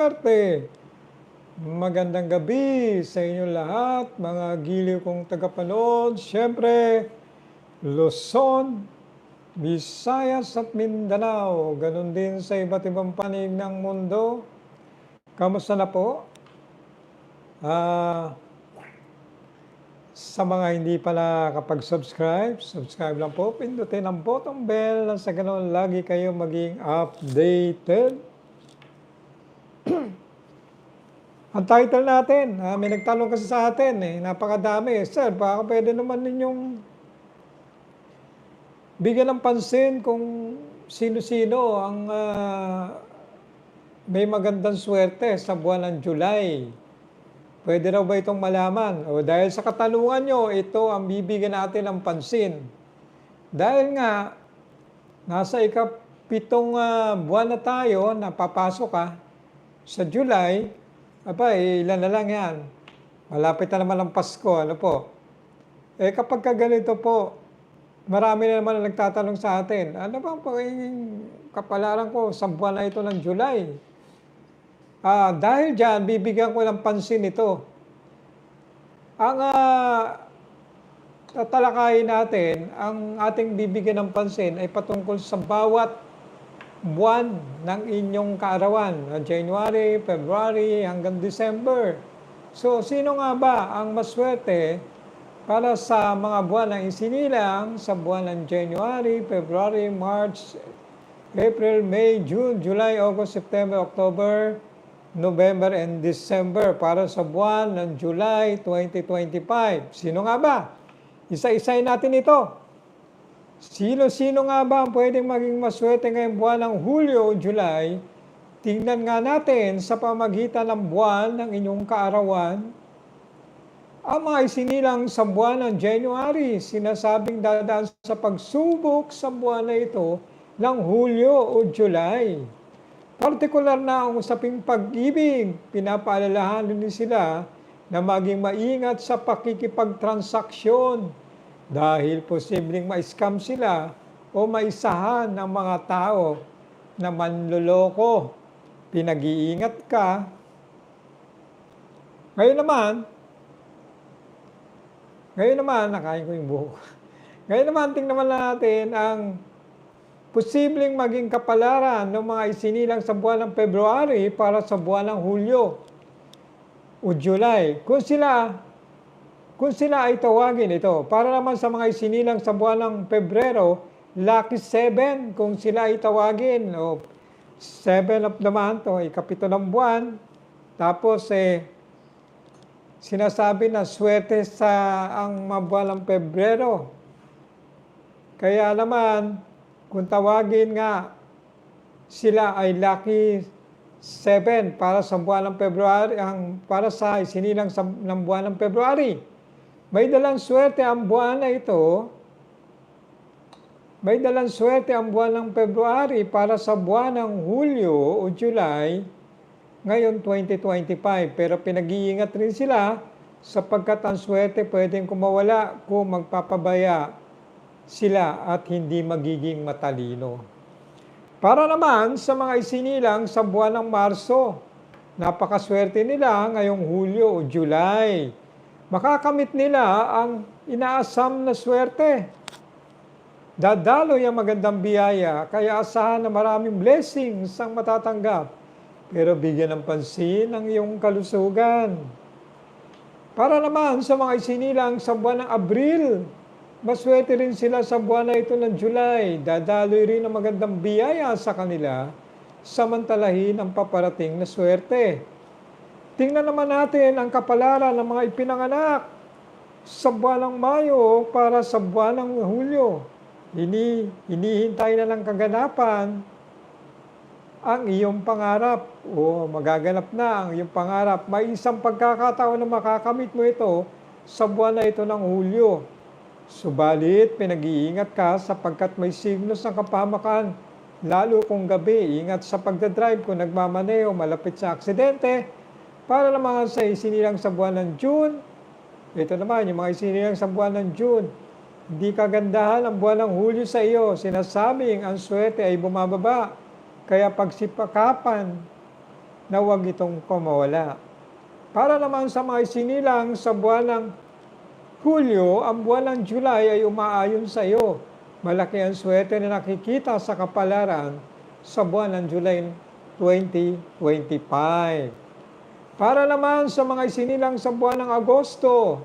Swerte! Magandang gabi sa inyo lahat, mga giliw kong tagapanood. Siyempre, Luzon, Visayas at Mindanao. Ganon din sa iba't ibang panig ng mundo. Kamusta na po? Ah, sa mga hindi pa nakakapag-subscribe, subscribe lang po. Pindutin ang button bell sa ganun lagi kayo maging updated. Ang title natin, ah, may nagtanong kasi sa atin eh, napakadami. Sir, baka pwede naman ninyong bigyan ng pansin kung sino-sino ang ah, may magandang swerte sa buwan ng July. Pwede raw ba itong malaman? O dahil sa katanungan nyo, ito ang bibigyan natin ng pansin. Dahil nga, nasa ikapitong ah, buwan na tayo, napapasok ka sa July, aba, eh, ilan na lang yan. Malapit na naman ang Pasko, ano po. Eh kapag ka ganito po, marami na naman ang nagtatanong sa atin, ano bang pagiging kapalaran ko sa buwan na ito ng July? Ah, dahil dyan, bibigyan ko ng pansin ito. Ang ah, tatalakayin natin, ang ating bibigyan ng pansin ay patungkol sa bawat buwan ng inyong kaarawan. January, February, hanggang December. So, sino nga ba ang maswerte para sa mga buwan na isinilang sa buwan ng January, February, March, April, May, June, July, August, September, October, November, and December para sa buwan ng July 2025. Sino nga ba? Isa-isay natin ito. Sino-sino nga ba ang pwedeng maging maswerte ngayong buwan ng Hulyo o July? Tingnan nga natin sa pamagitan ng buwan ng inyong kaarawan. Ang mga isinilang sa buwan ng January, sinasabing dadaan sa pagsubok sa buwan na ito ng Hulyo o July. Partikular na ang usaping pag-ibig, pinapaalalahanan din sila na maging maingat sa pakikipagtransaksyon dahil posibleng ma-scam sila o maisahan ng mga tao na manloloko. Pinag-iingat ka. Ngayon naman, ngayon naman, nakain ko yung buhok. Ngayon naman, tingnan natin ang posibleng maging kapalaran ng mga isinilang sa buwan ng February para sa buwan ng Hulyo o July. Kung sila kung sila ay tawagin ito, para naman sa mga isinilang sa buwan ng Pebrero, lucky 7 kung sila ay tawagin. O 7 of the month, o ikapito ng buwan. Tapos, eh, sinasabi na swerte sa ang mga buwan ng Pebrero. Kaya naman, kung tawagin nga, sila ay lucky 7 para sa buwan ng February, ang para sa isinilang sa, ng buwan ng February. May dalang swerte ang buwan na ito. May dalang swerte ang buwan ng February para sa buwan ng Hulyo o July ngayon 2025. Pero pinag-iingat rin sila sapagkat ang swerte pwedeng kumawala kung magpapabaya sila at hindi magiging matalino. Para naman sa mga isinilang sa buwan ng Marso, napakaswerte nila ngayong Hulyo o July makakamit nila ang inaasam na swerte. Dadalo yung magandang biyaya, kaya asahan na maraming blessings ang matatanggap. Pero bigyan ng pansin ang iyong kalusugan. Para naman sa mga isinilang sa buwan ng Abril, maswerte rin sila sa buwan na ito ng July. Dadaloy rin ang magandang biyaya sa kanila, samantalahin ang paparating na swerte. Tingnan naman natin ang kapalaran ng mga ipinanganak sa buwan ng Mayo para sa buwan ng Hulyo. Hini, hinihintay na ng kaganapan ang iyong pangarap o magaganap na ang iyong pangarap. May isang pagkakataon na makakamit mo ito sa buwan na ito ng Hulyo. Subalit, pinag-iingat ka sapagkat may signos ng kapamakan. Lalo kung gabi, ingat sa pagdadrive kung nagmamaneo malapit sa aksidente, para naman sa isinilang sa buwan ng June, ito naman, yung mga isinilang sa buwan ng June, hindi kagandahan ang buwan ng Hulyo sa iyo. Sinasabing ang swerte ay bumababa. Kaya pagsipakapan na huwag itong kumawala. Para naman sa mga isinilang sa buwan ng Hulyo, ang buwan ng July ay umaayon sa iyo. Malaki ang swerte na nakikita sa kapalaran sa buwan ng July 2025. Para naman sa mga isinilang sa buwan ng Agosto,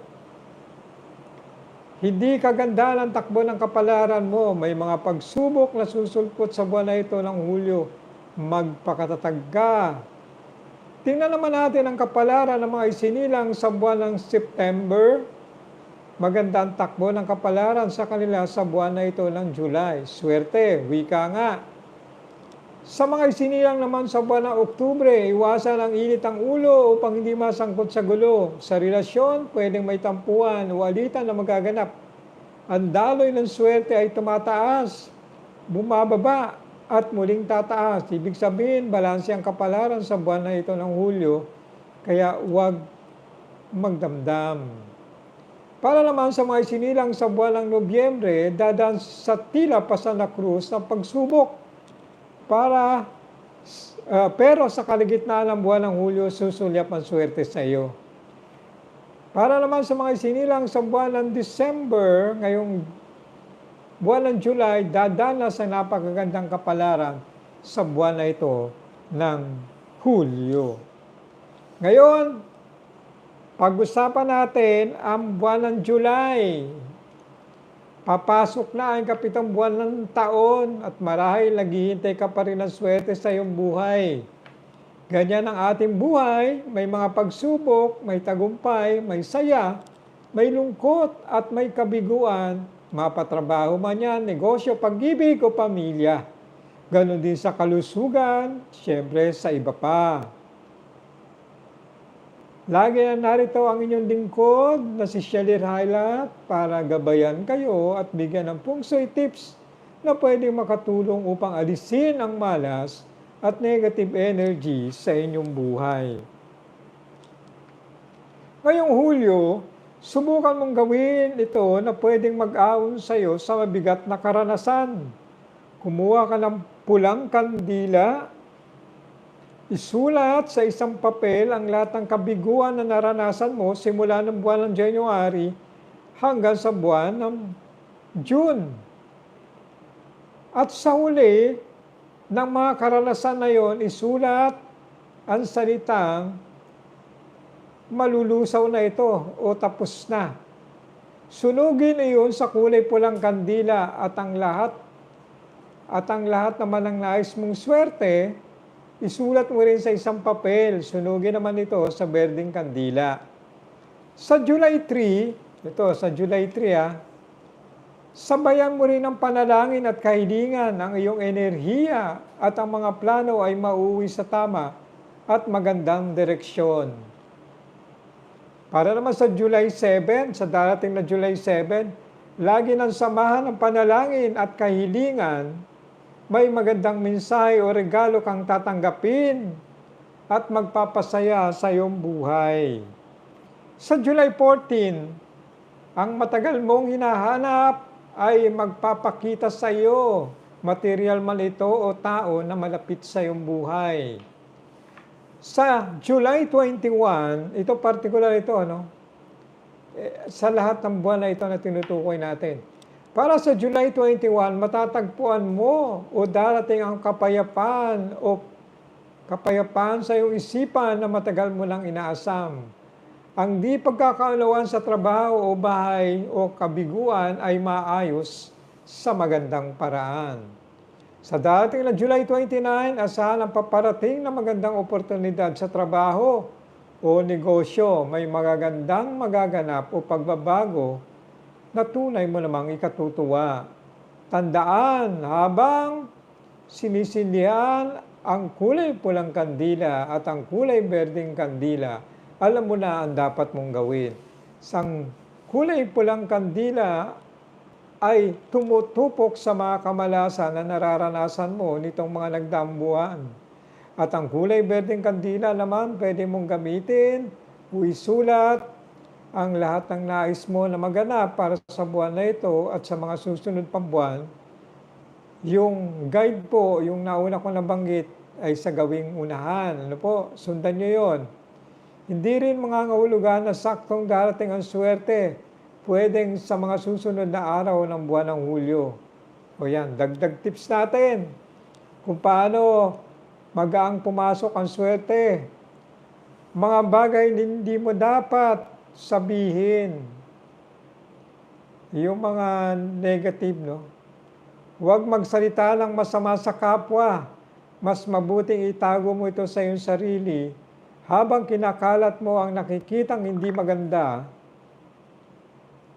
hindi kaganda ng takbo ng kapalaran mo. May mga pagsubok na susulpot sa buwan na ito ng Hulyo. Magpakatatag ka. Tingnan naman natin ang kapalaran ng mga isinilang sa buwan ng September. Maganda ang takbo ng kapalaran sa kanila sa buwan na ito ng July. Swerte, wika nga. Sa mga isinilang naman sa buwan ng Oktubre, iwasan ang init ang ulo upang hindi masangkot sa gulo. Sa relasyon, pwedeng may tampuan o alitan na magaganap. Ang daloy ng swerte ay tumataas, bumababa, at muling tataas. Ibig sabihin, balanse ang kapalaran sa buwan na ito ng Hulyo, kaya huwag magdamdam. Para naman sa mga isinilang sa buwan ng Nobyembre, dadaan sa tila pa sa na krus ng pagsubok para uh, pero sa kaligitnaan ng buwan ng Hulyo, susulyap ang swerte sa iyo. Para naman sa mga isinilang sa buwan ng December, ngayong buwan ng July, dadana sa napakagandang kapalaran sa buwan na ito ng Hulyo. Ngayon, pag-usapan natin ang buwan ng July. Papasok na ang kapitang buwan ng taon at marahil naghihintay ka pa rin ng swerte sa iyong buhay. Ganyan ang ating buhay, may mga pagsubok, may tagumpay, may saya, may lungkot at may kabiguan, mapatrabaho man yan, negosyo, pag-ibig o pamilya. Ganon din sa kalusugan, siyempre sa iba pa. Lagi na narito ang inyong lingkod na si Shelly Highlat para gabayan kayo at bigyan ng pungsoy tips na pwedeng makatulong upang alisin ang malas at negative energy sa inyong buhay. Ngayong Hulyo, subukan mong gawin ito na pwedeng mag-aon sa iyo sa mabigat na karanasan. Kumuha ka ng pulang kandila Isulat sa isang papel ang lahat ng kabiguan na naranasan mo simula ng buwan ng January hanggang sa buwan ng June. At sa huli ng mga karanasan na yon, isulat ang salitang malulusaw na ito o tapos na. Sunugin iyon sa kulay pulang kandila at ang lahat at ang lahat naman ng nais mong swerte Isulat mo rin sa isang papel. Sunugin naman ito sa berdeng kandila. Sa July 3, ito sa July 3 ah, sabayan mo rin ng panalangin at kahilingan ang iyong enerhiya at ang mga plano ay mauwi sa tama at magandang direksyon. Para naman sa July 7, sa darating na July 7, lagi nang samahan ng panalangin at kahilingan may magandang mensahe o regalo kang tatanggapin at magpapasaya sa iyong buhay. Sa July 14, ang matagal mong hinahanap ay magpapakita sa iyo, material man ito o tao na malapit sa iyong buhay. Sa July 21, ito particular ito, ano? Eh, sa lahat ng buwan na ito na tinutukoy natin para sa July 21, matatagpuan mo o darating ang kapayapaan o kapayapaan sa iyong isipan na matagal mo lang inaasam. Ang di pagkakaunawaan sa trabaho o bahay o kabiguan ay maayos sa magandang paraan. Sa dating na July 29, asahan ang paparating na magandang oportunidad sa trabaho o negosyo. May magagandang magaganap o pagbabago na tunay mo namang ikatutuwa. Tandaan habang sinisindihan ang kulay pulang kandila at ang kulay berdeng kandila, alam mo na ang dapat mong gawin. Sang kulay pulang kandila ay tumutupok sa mga kamalasan na nararanasan mo nitong mga nagdambuan. At ang kulay berdeng kandila naman pwede mong gamitin, uisulat, ang lahat ng nais mo na maganap para sa buwan na ito at sa mga susunod pang buwan, yung guide po, yung nauna ko nabanggit, ay sa gawing unahan. Ano po? Sundan nyo yon. Hindi rin mga ngahulugan na saktong darating ang swerte. Pwedeng sa mga susunod na araw ng buwan ng Hulyo. O yan, dagdag tips natin kung paano magaang pumasok ang swerte. Mga bagay na hindi mo dapat sabihin. Yung mga negative, no? Huwag magsalita ng masama sa kapwa. Mas mabuting itago mo ito sa iyong sarili habang kinakalat mo ang nakikitang hindi maganda.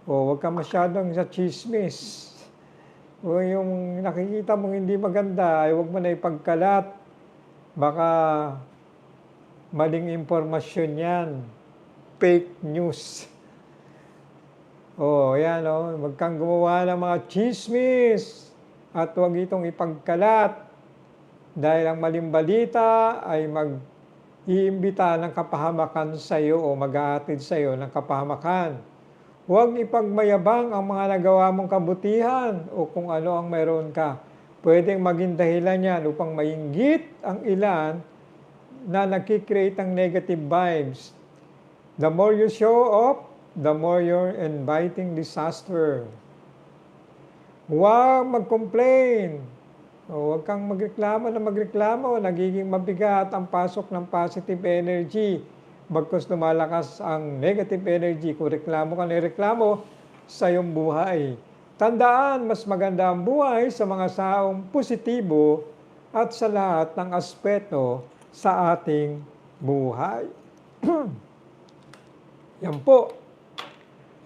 O huwag ka masyadong sa chismis. O yung nakikita mong hindi maganda, ay huwag mo na ipagkalat. Baka maling impormasyon yan. Fake news. Oh, yan oh, wag kang gumawa ng mga chismis at huwag itong ipagkalat dahil ang maling balita ay mag iimbita ng kapahamakan sa iyo o mag-aatid sa iyo ng kapahamakan. Huwag ipagmayabang ang mga nagawa mong kabutihan o kung ano ang mayroon ka. Pwedeng maging dahilan yan upang mainggit ang ilan na nagkikreate ng negative vibes. The more you show off, the more you're inviting disaster. Huwag mag-complain. O, huwag kang magreklamo na magreklamo. Nagiging mabigat ang pasok ng positive energy. Bagkus lumalakas ang negative energy. Kung reklamo ka na reklamo sa iyong buhay. Tandaan, mas maganda ang buhay sa mga saong positibo at sa lahat ng aspeto sa ating buhay. Yan po.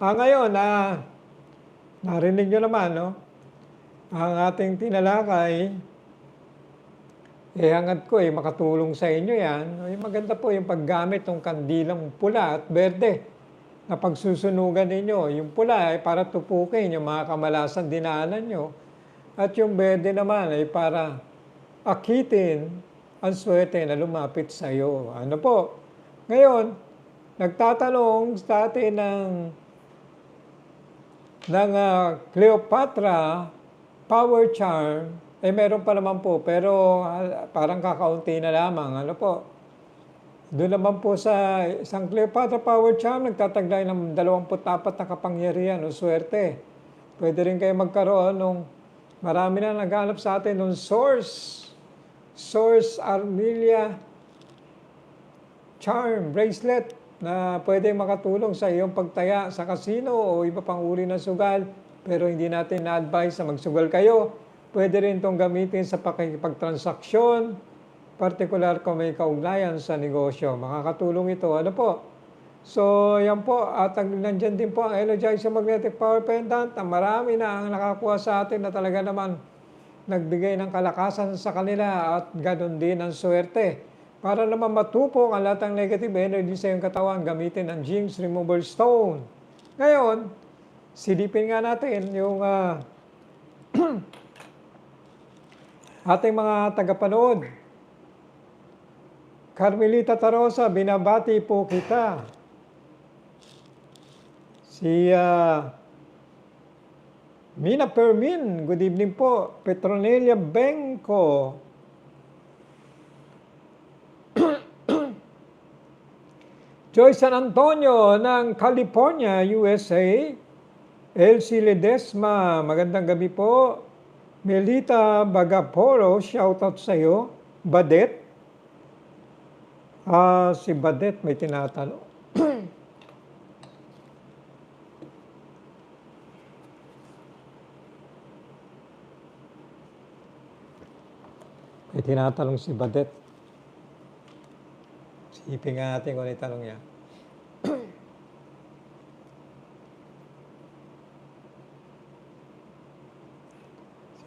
Ah, ngayon, ah, narinig nyo naman, no? Ang ating tinalakay, eh, hangat ko, eh, makatulong sa inyo yan. Ay, maganda po yung paggamit ng kandilang pula at berde na pagsusunugan ninyo. Yung pula ay para tupukin yung mga kamalasan dinaanan nyo. At yung berde naman ay para akitin ang swerte na lumapit sa iyo. Ano po? Ngayon, nagtatanong sa ng ng uh, Cleopatra power charm, eh meron pa naman po, pero uh, parang kakaunti na lamang. Ano po? Doon naman po sa isang Cleopatra power charm, nagtataglay ng 24 na kapangyarihan o swerte. Pwede rin kayo magkaroon ng marami na naghanap sa atin ng source. Source Armilia Charm Bracelet na pwede makatulong sa iyong pagtaya sa kasino o iba pang uri ng sugal pero hindi natin na-advise na magsugal kayo. Pwede rin itong gamitin sa pakikipagtransaksyon, partikular kung may kaugnayan sa negosyo. Makakatulong ito. Ano po? So, yan po. At ang, nandyan din po ang Energizer Magnetic Power Pendant na marami na ang nakakuha sa atin na talaga naman nagbigay ng kalakasan sa kanila at ganoon din ang swerte. Para naman matupok ang lahat ng negative energy sa iyong katawan, gamitin ang Jinx Removal Stone. Ngayon, silipin nga natin yung uh, ating mga tagapanood. Carmelita Tarosa, binabati po kita. Si uh, Mina Permin, good evening po. Petronelia Benko. Joy San Antonio ng California, USA. Elsie Ledesma, magandang gabi po. Melita Bagaporo, shoutout sa iyo. Badet. Ah, si Badet may tinatanong. may tinatanong si Badet. Sipin nga natin kung ano yung tanong niya.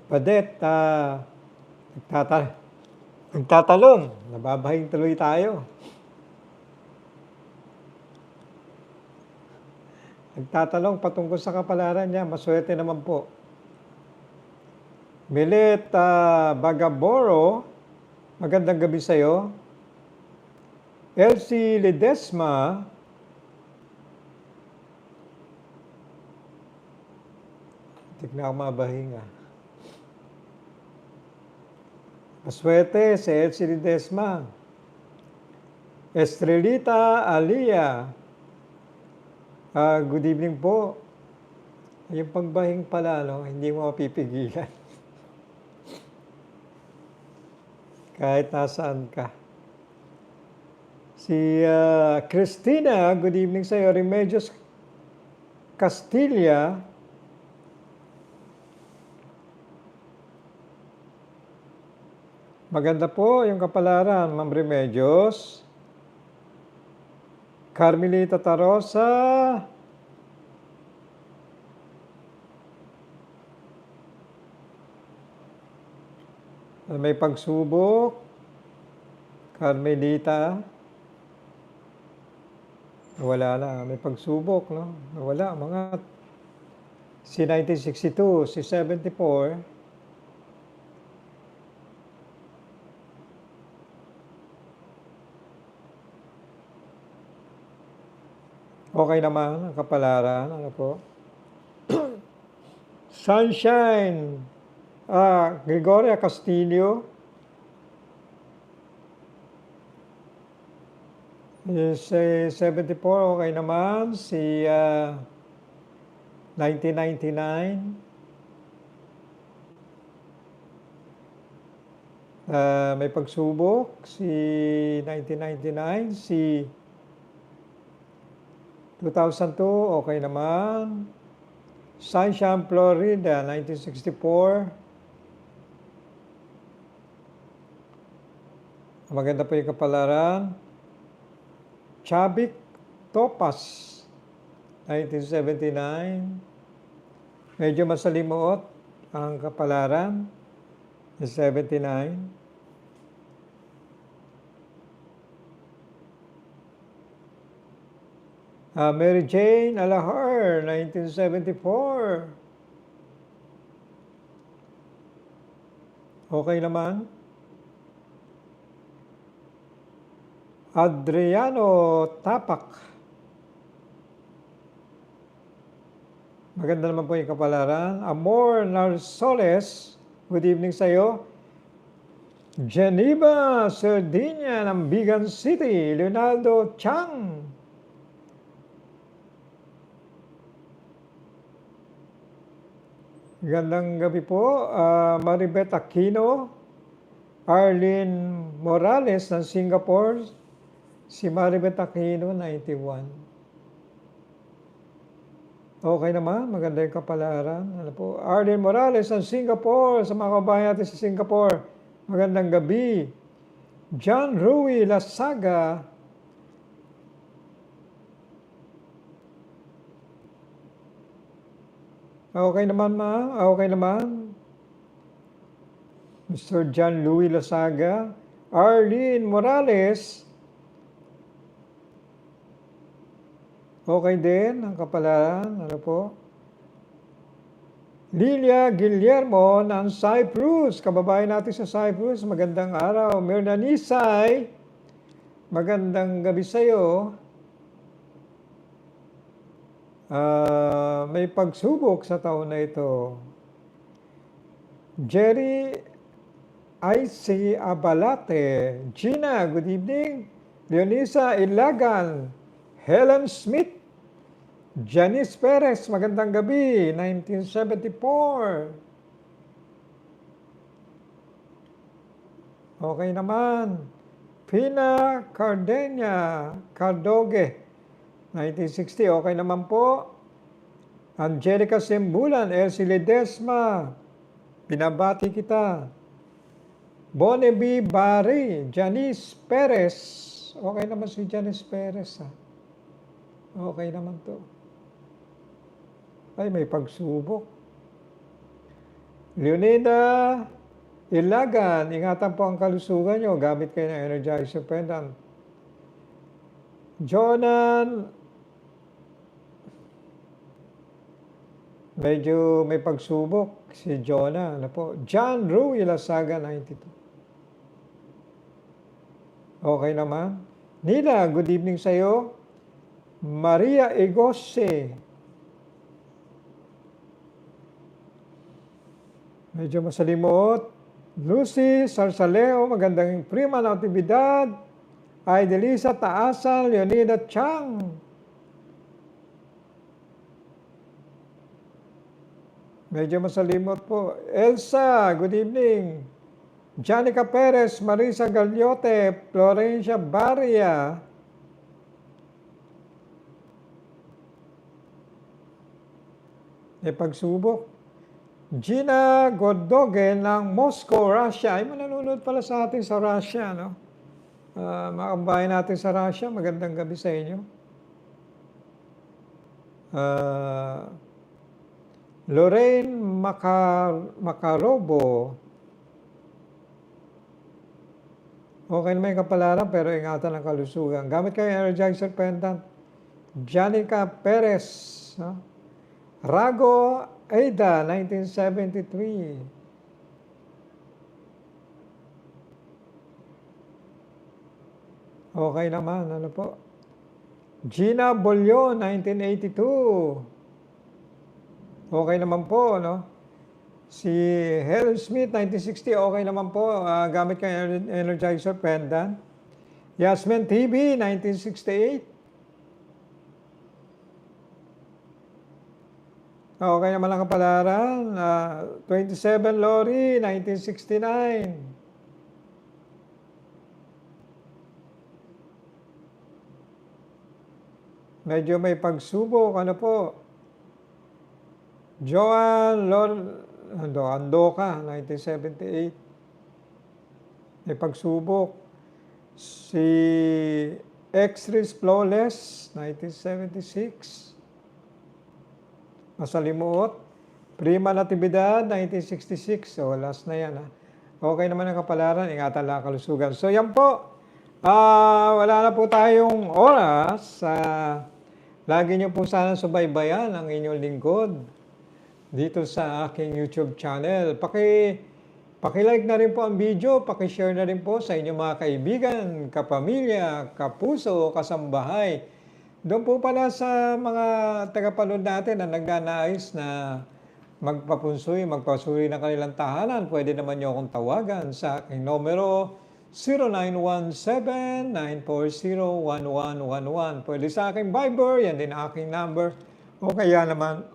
Padet, uh, nagtata nagtatalong, nababahing tuloy tayo. Nagtatalong patungkol sa kapalaran niya, maswerte naman po. Milet uh, Bagaboro, magandang gabi sa iyo. Elsie Ledesma, Tignan ako mabahinga. Aswete si Elsie Ledesma. Estrelita Alia. Ah, good evening po. Yung pagbahing pala, no, hindi mo mapipigilan. Kahit nasaan ka. Si ah, Christina, good evening sa iyo. Remedios Castilla. Maganda po yung kapalaran, Ma'am Remedios. Carmelita Tarosa. May pagsubok. Carmelita. Wala na. May pagsubok, no? Wala. Mga si 1962, si 74. Okay naman ang kapalaran. Ano po? Sunshine. Ah, Gregoria Castillo. Is eh, 74, okay naman. Si ah, 1999. Ah, may pagsubok. Si 1999. Si 2002, okay naman. Sunshine, Florida, 1964. Maganda po yung kapalaran. Chabik Topas, 1979. Medyo masalimuot ang kapalaran, 79. Ah, Mary Jane Alahar, 1974. Okay naman. Adriano Tapak. Maganda naman po yung kapalaran. Amor Narsoles, good evening sa iyo. Geneva, Sardinia ng Bigan City, Leonardo Chang. Gandang gabi po, ah, Maribet Aquino, Arlene Morales ng Singapore, si Maribet Aquino, 91. Okay naman, maganda yung kapalaran. Ano po? Arlene Morales ng Singapore, sa mga kabayan natin sa Singapore, magandang gabi. John Rui Lasaga, Okay naman ma, okay naman. Mr. John Louis Lasaga, Arlene Morales, okay din ang kapalaran, ano po? Lilia Guillermo ng Cyprus, kababayan natin sa Cyprus, magandang araw. Mirna Nisay, magandang gabi sa iyo. Ah, may pagsubok sa taon na ito. Jerry IC Abalate, Gina, good evening. Leonisa Ilagan, Helen Smith, Janice Perez, magandang gabi, 1974. Okay naman. Pina Cardenia, Cardoge, 1960, okay naman po. Angelica Sembulan, Elsie Ledesma, binabati kita. Bonnie Bari, Janice Perez, okay naman si Janice Perez ha. Okay naman to. Ay, may pagsubok. Leonida Ilagan, ingatan po ang kalusugan nyo. Gamit kayo ng Energizer Pendant. Jonan Medyo may pagsubok si Jonah. Ano po? John Rui Lasaga, 92. Okay naman. Nila, good evening sa iyo. Maria Egose. Medyo masalimuot. Lucy Sarsaleo, magandang prima natividad. Idelisa Taasal, Leonida Chang. Medyo masalimot po. Elsa, good evening. Janica Perez, Marisa Galiote, Florencia Barria. Pagsubok. Gina Gordogen ng Moscow, Russia. Ay, mananonood pala sa atin sa Russia, no? Uh, mga natin sa Russia, magandang gabi sa inyo. Uh, Lorraine Macar Macarobo. Okay naman yung kapalaran, pero ingatan ang kalusugan. Gamit kayo Energizer Pendant. Janica Perez. No? Rago Aida, 1973. Okay naman, ano po? Gina Bolyon, 1982. Okay naman po, no? Si Helen Smith, 1960, okay naman po. Uh, gamit kang Energizer pendant. Yasmin TV, 1968. Okay naman ang kapalaran. Uh, 27 Lori, 1969. Medyo may pagsubok. Ano po? Joan Lor Ando, Andoka, 1978. May pagsubok. Si X-Ris Flawless, 1976. Masalimuot. Prima Natividad, 1966. So, last na yan. Ha? Okay naman ang kapalaran. Ingatan lang ang kalusugan. So, yan po. Ah, wala na po tayong oras. Uh, lagi niyo po sana subaybayan ang inyong lingkod dito sa aking YouTube channel. Paki, paki-like na rin po ang video, paki-share na rin po sa inyong mga kaibigan, kapamilya, kapuso, kasambahay. Doon po pala sa mga tagapanood natin na nagnanais na magpapunsoy, magpasuri ng kanilang tahanan, pwede naman nyo akong tawagan sa aking numero 0917-940-1111. Pwede sa aking Viber, yan din aking number. O kaya naman,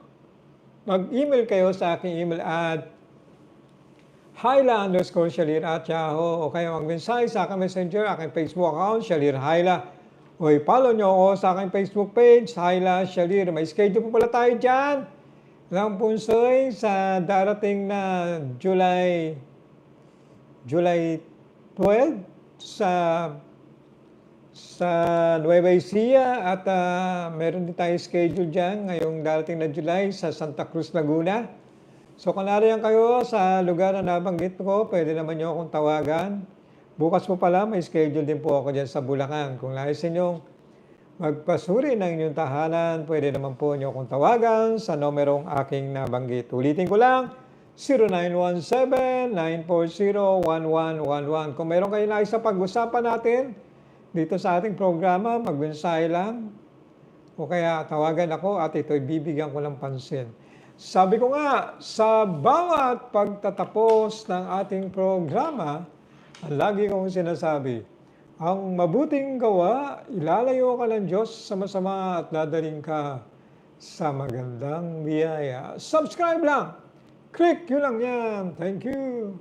mag-email kayo sa aking email at Hyla underscore Shalir at Yahoo. O kaya mag-mensahe sa aking messenger, aking Facebook account, Shalir Hyla. O i-follow nyo ako sa aking Facebook page, Hyla Shalir. May schedule po pala tayo dyan. Lang punsoy sa darating na July July 12 sa sa Nueva Ecija at uh, meron din tayo schedule dyan ngayong darating na July sa Santa Cruz, Laguna. So kung nariyan kayo sa lugar na nabanggit ko, pwede naman nyo akong tawagan. Bukas po pala, may schedule din po ako dyan sa Bulacan. Kung nais inyong magpasuri ng inyong tahanan, pwede naman po nyo akong tawagan sa numerong aking nabanggit. Ulitin ko lang, 0917-940-1111. Kung meron kayo nais sa pag-usapan natin dito sa ating programa, magmensahe lang o kaya tawagan ako at ito'y bibigyan ko ng pansin. Sabi ko nga, sa bawat pagtatapos ng ating programa, lagi kong sinasabi, ang mabuting gawa, ilalayo ka ng Diyos sa masama at dadaling ka sa magandang biyaya. Subscribe lang! Click, yun lang yan. Thank you.